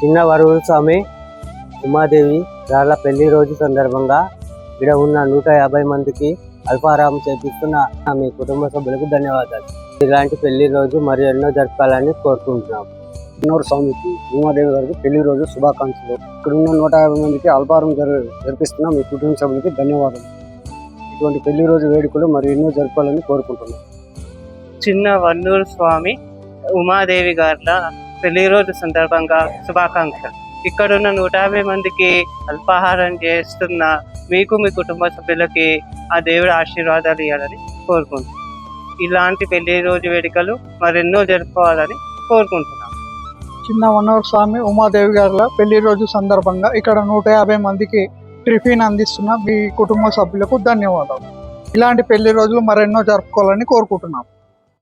చిన్న వరువుల స్వామి ఉమాదేవి రాళ్ళ పెళ్ళి రోజు సందర్భంగా ఇక్కడ ఉన్న నూట యాభై మందికి అల్పారాం చేపిస్తున్న మీ కుటుంబ సభ్యులకు ధన్యవాదాలు. ఇలాంటి పెళ్ళి రోజు మరి ఎన్నో జరపాలని కోరుకుంటున్నాం. చిన్నూరు స్వామికి ఉమాదేవి గారికి పెళ్ళి రోజు శుభాకాంక్షలు. ఇక్కడ ఉన్న నూట యాభై మందికి అల్పారం జరు జరిపిస్తున్న మీ కుటుంబ సభ్యులకి ధన్యవాదాలు. ఇటువంటి పెళ్ళి రోజు వేడుకలు మరి ఎన్నో జరపాలని కోరుకుంటున్నాం. చిన్న వన్నూరు స్వామి ఉమాదేవి గార్ల పెళ్ళి రోజు సందర్భంగా శుభాకాంక్షలు. ఇక్కడున్న నూట యాభై మందికి అల్పాహారం చేస్తున్న మీకు మీ కుటుంబ సభ్యులకి ఆ దేవుడి ఆశీర్వాదాలు ఇవ్వాలని కోరుకుంటున్నాం. ఇలాంటి పెళ్ళి రోజు వేడుకలు మరెన్నో జరుపుకోవాలని కోరుకుంటున్నాను చిన్న వనవర్ స్వామి ఉమాదేవి గారుల పెళ్ళి రోజు సందర్భంగా ఇక్కడ నూట యాభై మందికి టిఫిన్ అందిస్తున్న మీ కుటుంబ సభ్యులకు ధన్యవాదాలు. ఇలాంటి పెళ్ళి రోజులు మరెన్నో జరుపుకోవాలని కోరుకుంటున్నాం.